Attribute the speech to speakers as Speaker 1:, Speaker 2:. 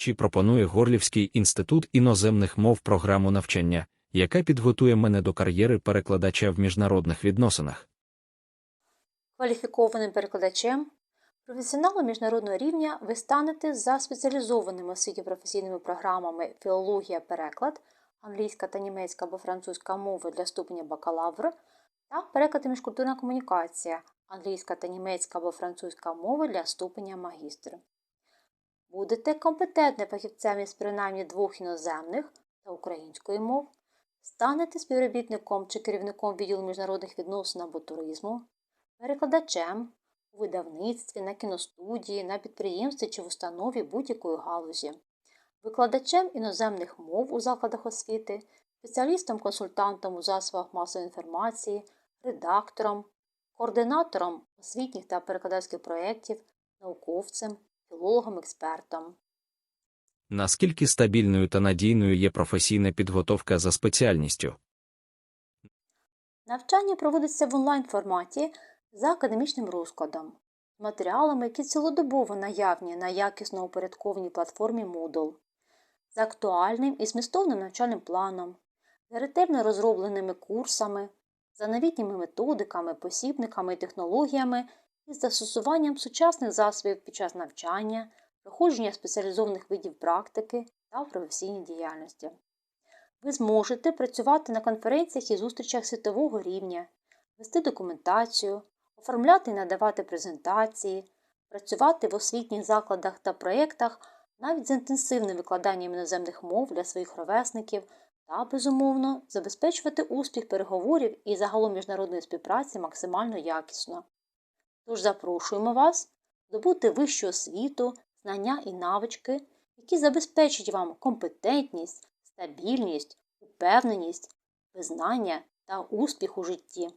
Speaker 1: Чи пропонує Горлівський інститут іноземних мов програму навчання, яка підготує мене до кар'єри перекладача в міжнародних відносинах?
Speaker 2: Кваліфікованим перекладачем, професіоналом міжнародного рівня ви станете за спеціалізованими освітньо професійними програмами філологія переклад, англійська та німецька або французька мови для ступеня бакалавр та переклад і міжкультурна комунікація, англійська та німецька або французька мови для ступеня магістр. Будете компетентним фахівцем із принаймні двох іноземних та української мов, станете співробітником чи керівником відділу міжнародних відносин або туризму, перекладачем у видавництві, на кіностудії, на підприємстві чи в установі будь-якої галузі, викладачем іноземних мов у закладах освіти, спеціалістом-консультантом у засобах масової інформації, редактором, координатором освітніх та перекладацьких проєктів, науковцем, філологом, експертом.
Speaker 1: Наскільки стабільною та надійною є професійна підготовка за спеціальністю?
Speaker 2: Навчання проводиться в онлайн-форматі за академічним розкладом, з матеріалами, які цілодобово наявні на якісно упорядкованій платформі Moodle, з актуальним і змістовним навчальним планом, з ретельно розробленими курсами, за новітніми методиками, посібниками і технологіями і з застосуванням сучасних засобів під час навчання, проходження спеціалізованих видів практики та професійній діяльності. Ви зможете працювати на конференціях і зустрічах світового рівня, вести документацію, оформляти і надавати презентації, працювати в освітніх закладах та проєктах навіть з інтенсивним викладанням іноземних мов для своїх ровесників та, безумовно, забезпечувати успіх переговорів і загалом міжнародної співпраці максимально якісно. Тож запрошуємо вас здобути вищу освіту, знання і навички, які забезпечать вам компетентність, стабільність, упевненість, визнання та успіх у житті.